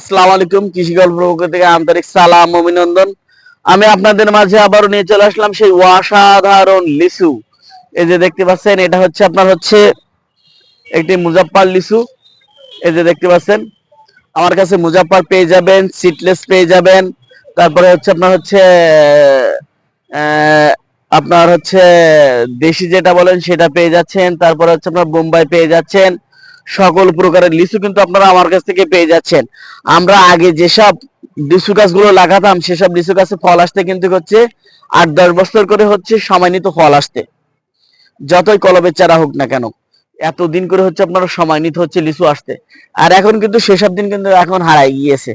আসসালামু আলাইকুম, কৃষি গল্প থেকে আন্তরিক সালাম, অভিনন্দন। আমি আপনাদের মাঝে আবারও নিয়ে চলে আসলাম সেই অসাধারণ লিচু। এই যে দেখতে পাচ্ছেন, এটা হচ্ছে আপনার হচ্ছে একটি মুজাফফর লিচু। এই যে দেখতে পাচ্ছেন, আমার কাছে মুজাফফর পেয়ে যাবেন সিটলেস পেয়ে যাবেন। তারপরে হচ্ছে আপনার হচ্ছে আপনার হচ্ছে দেশি যেটা বলেন সেটা পেয়ে যাচ্ছেন। তারপরে হচ্ছে আপনার বোম্বাই পেয়ে যাচ্ছেন। সকল প্রকারের লিচু কিন্তু আপনারা আমার কাছ থেকে পেয়ে যাচ্ছেন। আমরা আগে যেসব লিচু গাছগুলো লাগাতাম, সেসব লিচু গাছে ফল আসতে কিন্তু হচ্ছে আট দশ বছর করে হচ্ছে সময় নিত ফল আসতে। যতই কলবের চারা হোক না কেন, এতদিন করে হচ্ছে আপনারা সময় নিতে হচ্ছে লিচু আসতে। আর এখন কিন্তু সেসব দিন কিন্তু এখন হারাই গিয়েছে।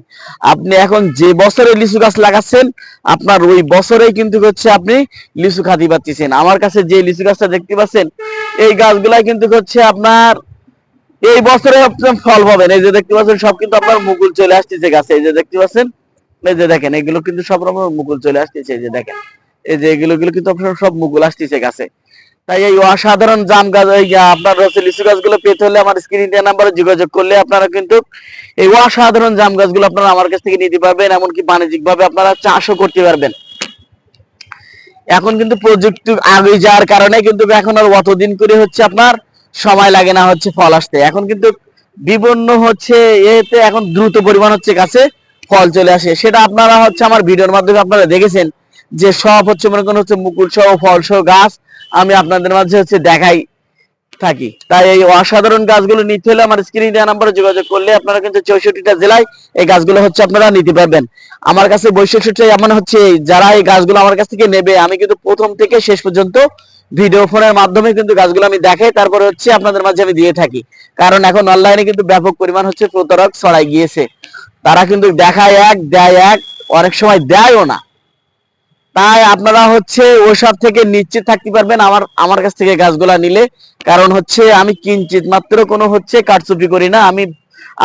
আপনি এখন যে বছরে লিচু গাছ লাগাচ্ছেন, আপনার ওই বছরেই কিন্তু হচ্ছে আপনি লিচু খাতি পাচ্ছেন। আমার কাছে যে লিচু গাছটা দেখতে পাচ্ছেন, এই গাছগুলাই কিন্তু হচ্ছে আপনার এই বছরে আপনি ফল পাবেন। এই যে দেখতে পাচ্ছেন, সব কিন্তু আপনার মুকুল চলে আসতেছে গাছে। এই যে দেখতে পাচ্ছেন, এই যে দেখেন, এগুলো কিন্তু সব রকম মুকুল চলে আসতেছে, এই যে দেখেন। এই যে এগুলো গুলো কিন্তু আপনার সব মুকুল আসতেছে গাছে। তাই এই অসাধারণ জাম গাছ আপনার হচ্ছে লিচু গাছগুলো পেতে হলে আমার স্ক্রিন নাম্বারে যোগাযোগ করলে আপনারা কিন্তু এই অসাধারণ জাম গাছগুলো আপনারা আমার কাছ থেকে নিতে পারবেন, এমনকি বাণিজ্যিক ভাবে আপনারা চাষও করতে পারবেন। এখন কিন্তু প্রযুক্তি আগে যাওয়ার কারণে কিন্তু এখন আর অতদিন করে হচ্ছে আপনার সময় লাগে না হচ্ছে ফল আসতে। এখন কিন্তু বিভিন্ন হচ্ছে, এতে এখন দ্রুত পরিমাণ হচ্ছে গাছে ফল চলে আসে। সেটা আপনারা হচ্ছে আমার ভিডিওর মাধ্যমে আপনারা দেখেছেন যে সব হচ্ছে মনে করেন হচ্ছে মুকুল সহ, ফল সহ গাছ আমি আপনাদের মাঝে হচ্ছে দেখাই। থাকি। তাই এই অসাধারণ গাছগুলো নিতে হলে আমার স্ক্রিনে দেওয়া নাম্বারে যোগাযোগ করলে আপনারা কিন্তু চৌষট্টিটা জেলায় এই গাছগুলো হচ্ছে আপনারা নিতে পারবেন। আমার কাছে বৈশিষ্ট্যটা এমন হচ্ছে, যারা এই গাছগুলো আমার কাছ থেকে নেবে, আমি কিন্তু প্রথম থেকে শেষ পর্যন্ত ভিডিও ফোনের মাধ্যমে কিন্তু গাছগুলো আমি দেখাই, তারপরে হচ্ছে আপনাদের মাঝে আমি দিয়ে থাকি। কারণ এখন অনলাইনে কিন্তু ব্যাপক পরিমাণ হচ্ছে প্রতারক ছড়াই গিয়েছে। তারা কিন্তু দেখায় এক, দেয় এক, অনেক সময় দেয়ও না। তাই আপনারা হচ্ছে ওসব থেকে নিশ্চিত থাকতে পারবেন আমার আমার কাছ থেকে গাছগুলা নিলে। কারণ হচ্ছে আমি কিঞ্চিত মাত্র কোনো হচ্ছে কারচুপি করি না, আমি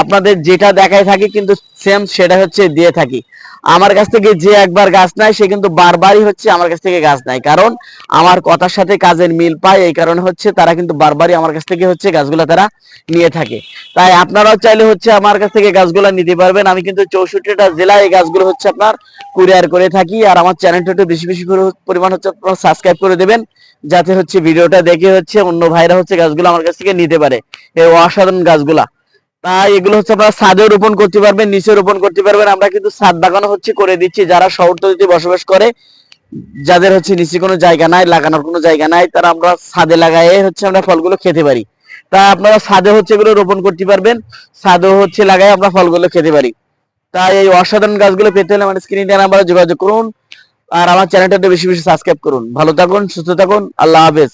আপনাদের যেটা দেখায় থাকি কিন্তু সেম সেটা হচ্ছে দিয়ে থাকি। আমার কাছ থেকে যে একবার গাছ নাই সে কিন্তু বারবারই হচ্ছে আমার কাছ থেকে গাছ নাই কারণ আমার কথার সাথে কাজের মিল পায়, এই কারণে হচ্ছে তারা কিন্তু বারবারই আমার কাছ থেকে হচ্ছে গাছগুলা তারা নিয়ে থাকে। তাই আপনারাও চাইলে হচ্ছে আমার কাছ থেকে গাছগুলা নিতে পারবেন। আমি কিন্তু চৌষট্টিটা জেলায় এই গাছগুলো হচ্ছে আপনার কুরিয়ার করে থাকি। আর আমার চ্যানেলটা একটু বেশি বেশি পরিমাণ হচ্ছে আপনারা সাবস্ক্রাইব করে দেবেন, যাতে হচ্ছে ভিডিওটা দেখে হচ্ছে অন্য ভাইরা হচ্ছে গাছগুলো আমার কাছ থেকে নিতে পারে। এই অসাধারণ গাছগুলা। তাই এগুলো হচ্ছে আপনারা ছাদে রোপণ করতে পারবেন, নিচে রোপণ করতে পারবেন। আমরা কিন্তু ছাদ বাগানো হচ্ছে করে দিচ্ছি। যারা শহরতলিতে বসবাস করে, যাদের হচ্ছে নিচে কোনো জায়গা নাই, লাগানোর কোনো জায়গা নাই, তারা আমরা ছাদে লাগায়ে হচ্ছে আমরা ফলগুলো খেতে পারি। তা আপনারা ছাদে হচ্ছে এগুলো রোপণ করতে পারবেন। ছাদেও হচ্ছে লাগাই আমরা ফলগুলো খেতে পারি। তাই এই অসাধারণ গাছগুলো পেতে হলে আমার স্ক্রিনে নাম্বারে যোগাযোগ করুন। আর আমার চ্যানেলটা বেশি বেশি সাবস্ক্রাইব করুন। ভালো থাকুন, সুস্থ থাকুন। আল্লাহ হাফেজ।